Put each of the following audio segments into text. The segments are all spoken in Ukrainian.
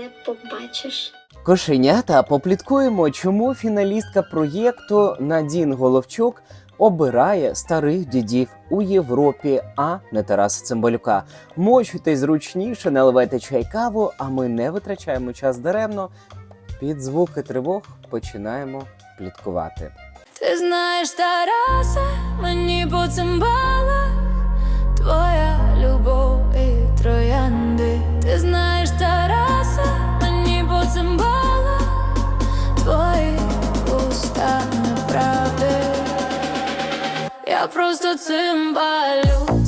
не побачиш. Кошенята попліткуємо, чому фіналістка проєкту Надін Головчук обирає старих дідів у Європі, а не Тараса Цимбалюка. Мочуйте зручніше, наливайте чай каву, а ми не витрачаємо час даремно. Під звуки тривог починаємо пліткувати. Ти знаєш, Тарасе, мені по цимбалах Твоя любов і троянди. Ти знаєш, уста неправди. Я просто цимбалю, цимбалю,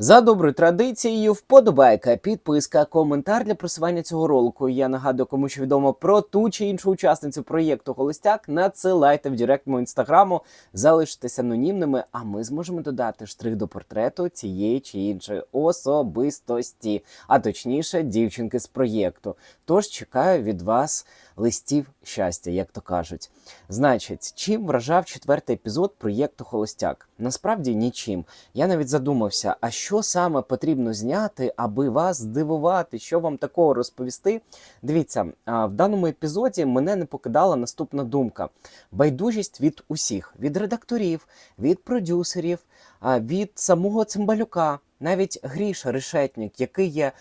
За доброю традицією, вподобайка, підписка, коментар для просування цього ролику. Я нагадую, кому що відомо про ту чи іншу учасницю проєкту Холостяк. Надсилайте в директ мого інстаграму, залишитесь анонімними, а ми зможемо додати штрих до портрету цієї чи іншої особистості, а точніше, дівчинки з проєкту. Тож чекаю від вас листів щастя, як то кажуть. Значить, чим вражав четвертий епізод проєкту Холостяк? Насправді нічим. Я навіть задумався, а що саме потрібно зняти, аби вас здивувати, що вам такого розповісти. Дивіться, в даному епізоді мене не покидала наступна думка: байдужість від усіх: від редакторів, від продюсерів, від самого цимбалюка. Навіть Гріша Решетнік, який є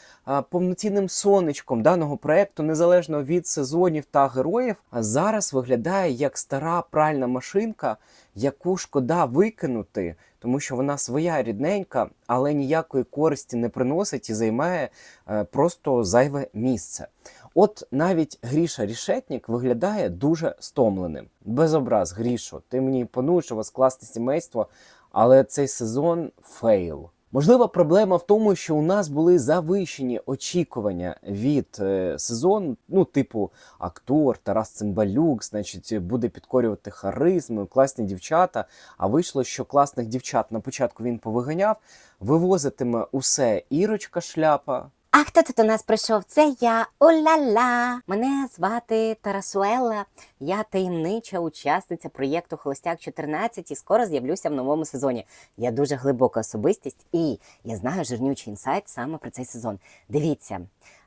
повноцінним сонечком даного проекту, незалежно від сезонів та героїв, а зараз виглядає як стара пральна машинка, яку шкода викинути, тому що вона своя рідненька, але ніякої користі не приносить і займає е, просто зайве місце. От навіть Гріша Рішетнік виглядає дуже стомленим. Без образ, Грішо, ти мені імпонуєш, у вас класне сімейство, але цей сезон фейл. Можлива проблема в тому, що у нас були завищені очікування від е, сезону, ну, типу, актор Тарас Цимбалюк, значить, буде підкорювати харизму, класні дівчата. А вийшло, що класних дівчат на початку він повиганяв, вивозитиме усе Ірочка шляпа. А хто тут у нас прийшов? Це я Оля-ля! Мене звати Тарасуела. Я таємнича учасниця проєкту Холостяк 14 і скоро з'явлюся в новому сезоні. Я дуже глибока особистість і я знаю жирнючий інсайт саме про цей сезон. Дивіться,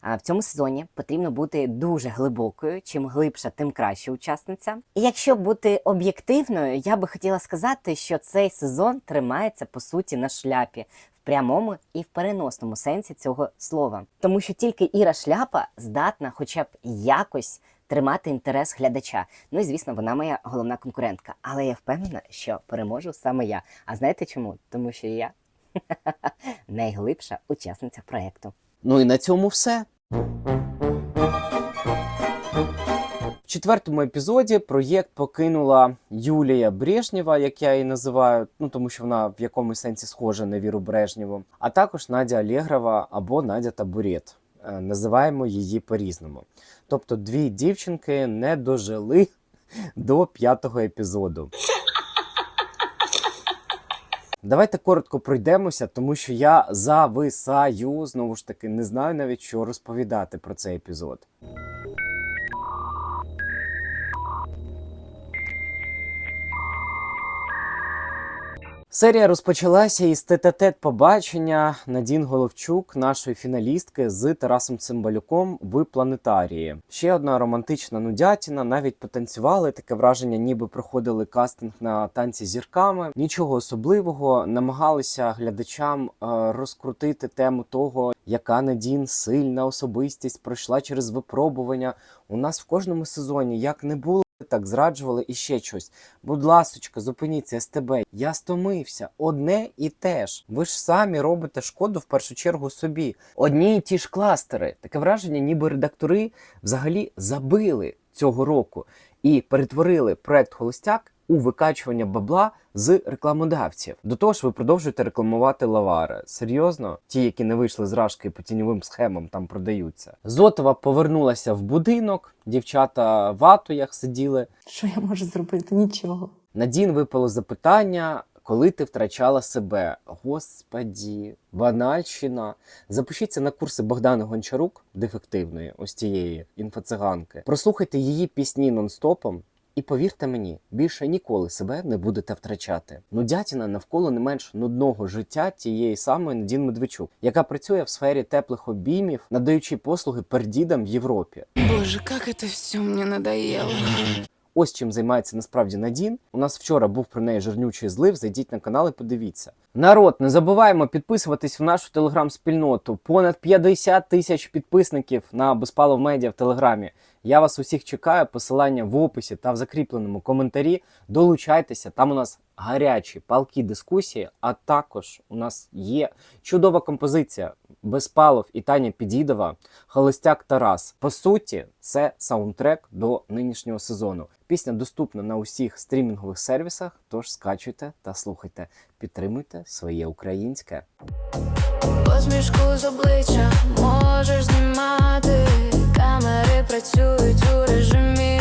в цьому сезоні потрібно бути дуже глибокою. Чим глибша, тим краще учасниця. І якщо бути об'єктивною, я би хотіла сказати, що цей сезон тримається по суті на шляпі прямому і в переносному сенсі цього слова. Тому що тільки Іра Шляпа здатна хоча б якось тримати інтерес глядача. Ну і звісно, вона моя головна конкурентка. Але я впевнена, що переможу саме я. А знаєте чому? Тому що я найглибша учасниця проекту. Ну і на цьому все. Четвертому епізоді проєкт покинула Юлія Брежнєва, як я її називаю, ну тому що вона в якомусь сенсі схожа на Віру Брежнєву, а також Надя Алєгрова або Надя Табурет. Е, Називаємо її по-різному. Тобто дві дівчинки не дожили до п'ятого епізоду. Давайте коротко пройдемося, тому що я зависаю. Знову ж таки, не знаю навіть що розповідати про цей епізод. Серія розпочалася із тет-а-тет побачення Надін Головчук, нашої фіналістки, з Тарасом Цимбалюком в планетарії. Ще одна романтична нудятіна. Навіть потанцювали таке враження, ніби проходили кастинг на танці зірками. Нічого особливого, намагалися глядачам е, розкрутити тему того, яка Надін сильна особистість пройшла через випробування. У нас в кожному сезоні як не було. Так зраджували і ще щось. Будь ласочка, зупиніться СТБ. Я стомився. Одне і те ж. Ви ж самі робите шкоду в першу чергу собі. Одні і ті ж кластери. Таке враження, ніби редактори взагалі забили цього року і перетворили проект Холостяк у викачування бабла з рекламодавців. До того ж, ви продовжуєте рекламувати лавари. Серйозно, ті, які не вийшли з рашки по тіньовим схемам, там продаються. Зотова повернулася в будинок. Дівчата в атоях сиділи. Що я можу зробити? Нічого. Надін випало запитання. Коли ти втрачала себе, господі, банальщина. Запишіться на курси Богдани Гончарук, дефективної, ось цієї інфоциганки. Прослухайте її пісні нон-стопом, І повірте мені, більше ніколи себе не будете втрачати. Нудятіна навколо не менш нудного життя тієї самої Надін Медведчук, яка працює в сфері теплих обіймів, надаючи послуги пердідам в Європі. Боже, как это все мне надоело. Ось чим займається насправді Надін. У нас вчора був про неї жирнючий злив. Зайдіть на канал і подивіться. Народ, не забуваємо підписуватись в нашу телеграм-спільноту. Понад 50 тисяч підписників на Безпалов Медіа в Телеграмі. Я вас усіх чекаю. Посилання в описі та в закріпленому коментарі. Долучайтеся. Там у нас гарячі палкі дискусії. А також у нас є чудова композиція Безпалов і Таня Підідова. Холостяк Тарас. По суті, це саундтрек до нинішнього сезону. Пісня доступна на усіх стрімінгових сервісах, тож скачуйте та слухайте. Підтримуйте своє українське. Посмішку з обличчя можеш знімати. Камери працюють у режимі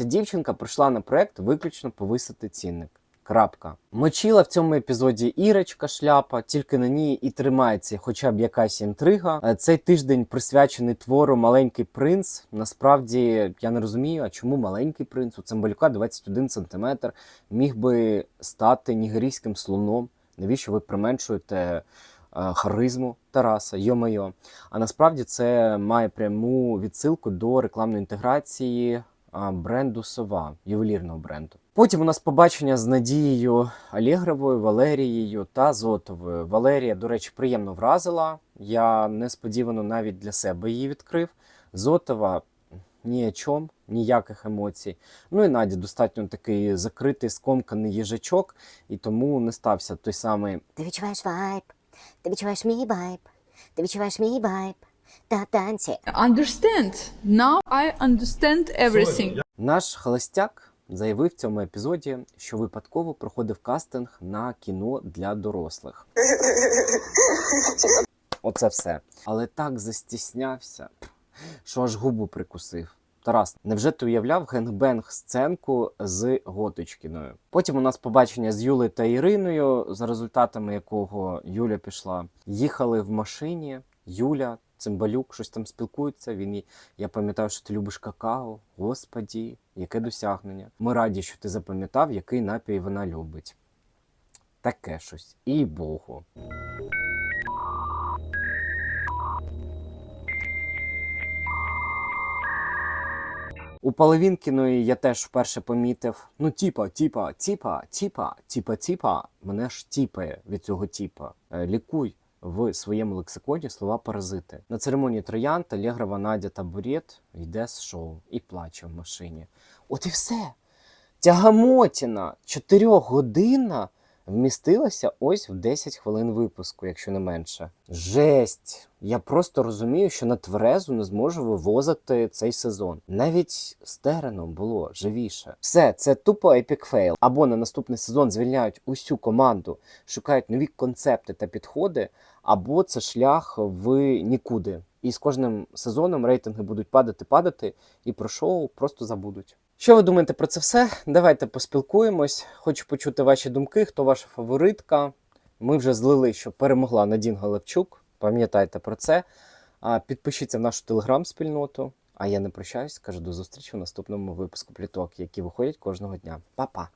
Ця дівчинка прийшла на проект виключно повисити цінник. Крапка. Мочила в цьому епізоді Ірочка шляпа, тільки на ній і тримається хоча б якась інтрига. Е, Цей тиждень присвячений твору Маленький принц. Насправді я не розумію, а чому маленький принц у Цимбалюка 21 см міг би стати нігерійським слоном. Навіщо ви применшуєте е, харизму Тараса? Йо-моє. А насправді це має пряму відсилку до рекламної інтеграції бренду Сова, ювелірного бренду. Потім у нас побачення з Надією Алєгровою, Валерією та Зотовою. Валерія, до речі, приємно вразила. Я несподівано навіть для себе її відкрив. Зотова ні о чому, ніяких емоцій. Ну і Надя достатньо такий закритий, скомканий їжачок, і тому не стався той самий Ти відчуваєш вайб, ти відчуваєш мій вайб, ти відчуваєш мій вайб. Та танці. understand. Now I understand everything. Наш холостяк заявив в цьому епізоді, що випадково проходив кастинг на кіно для дорослих. Оце все. Але так застіснявся, що аж губу прикусив. Тарас, невже ти уявляв генгбенг сценку з Готочкіною? Потім у нас побачення з Юлею та Іриною, за результатами якого Юля пішла. Їхали в машині. Юля, Цимбалюк, щось там спілкуються. Він їй, я пам'ятаю, що ти любиш какао. Господі, яке досягнення. Ми раді, що ти запам'ятав, який напій вона любить. Таке щось. І Богу. У Половінкіної я теж вперше помітив. Ну, тіпа, тіпа, тіпа, тіпа, тіпа, тіпа. Мене ж тіпає від цього тіпа. Е, Лікуй в своєму лексиконі слова паразити. На церемонії троянта, Алєгрова Надя Табурет йде з шоу і плаче в машині. От і все. Тягамотіна чотирьохгодинна вмістилася ось в 10 хвилин випуску, якщо не менше. Жесть! Я просто розумію, що на тверезу не зможу вивозити цей сезон. Навіть з Тереном було живіше. Все, це тупо епік фейл. Або на наступний сезон звільняють усю команду, шукають нові концепти та підходи, або це шлях в нікуди. І з кожним сезоном рейтинги будуть падати, падати, і про шоу просто забудуть. Що ви думаєте про це все? Давайте поспілкуємось. Хочу почути ваші думки, хто ваша фаворитка. Ми вже злили, що перемогла Надін Галевчук. Пам'ятайте про це. Підпишіться в нашу телеграм-спільноту. А я не прощаюсь, кажу до зустрічі в наступному випуску пліток, які виходять кожного дня. Па-па!